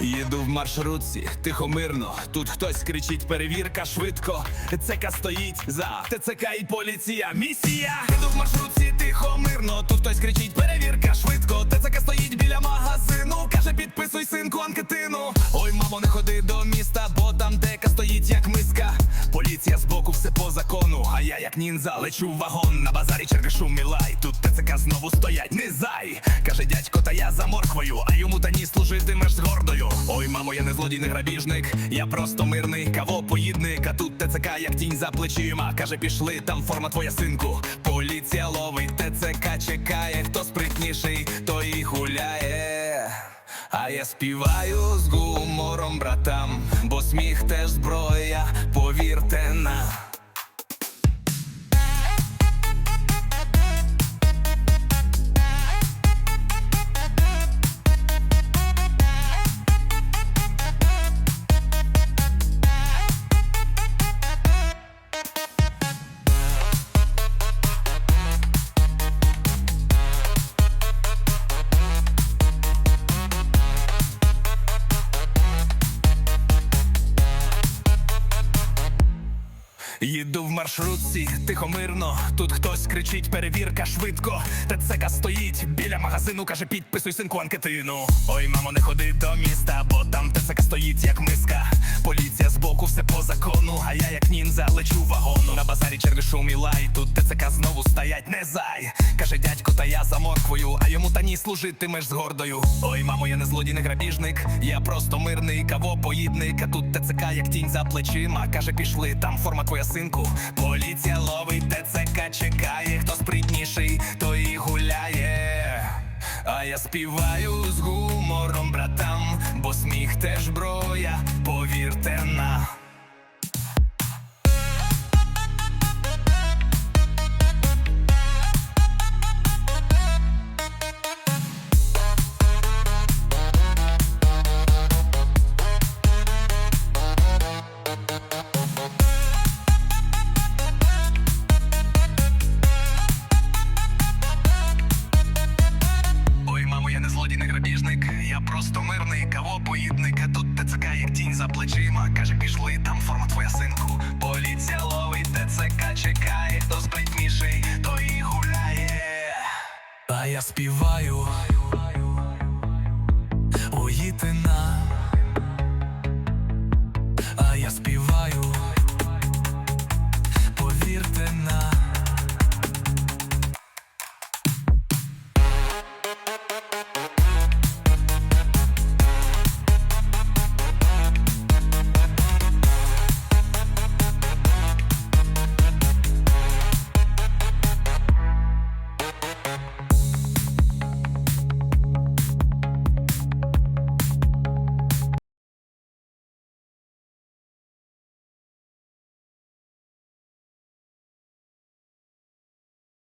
Їду в маршрутці, тихо мирно. Тут хтось кричить, перевірка швидко. ТЦК стоїть за ТЦК і поліція. Місія! Їду в маршрутці, тихо мирно. Тут хтось кричить, перевірка швидко. ТЦК стоїть біля магазину. Каже, підписуй синку анкетину. Ой, мамо, не ходи до міста, бо там дека стоїть як миска. Поліція збоку, все по закону. А я як ніндзя лечу в вагон на базарі черешу мілай. Тут ТЦК знову стоять, не зай. Каже дядько, та я за морквою, а йому та ні служитимеш я не злодій, не грабіжник, я просто мирний кавопоїдник. А тут ТЦК, як тінь за плечима. Каже, пішли, там форма твоя синку. Поліція ловить, ТЦК чекає, хто спритніший, той і гуляє. А я співаю з гумором, братам, бо сміх теж зброя, повірте на. Їду в маршрутці, тихо мирно. Тут хтось кричить, перевірка швидко. ТЦК стоїть біля магазину, каже, підписуй синку анкетину. Ой, мамо, не ходи до міста, бо там ТЦК стоїть як миска. Поліція збоку, все по закону. А я як ніндзя лечу вагону. На базарі черешу мілай. Тут ТЦК знову стоять, не зай. Каже дядько, та я за морквою, а йому та ні служитимеш з гордою. Ой, мамо, я не злодій, не грабіжник, я просто мирний кавопоїдник. А тут ТЦК, як тінь за плечима. Каже, пішли, там форма твоя синку. Поліція ловить, ТЦК чекає, хто спритніший, той і гуляє. А я співаю з гумором, братам, бо сміх теж зброя, повірте на. Просто мирний кавопоїдник. А тут ТЦК, як тінь за плечима. Каже, пішли, там форма твоя синку. Поліція ловить, ТЦК чекає, хто спритніший, то і гуляє. А я співаю. Уїти на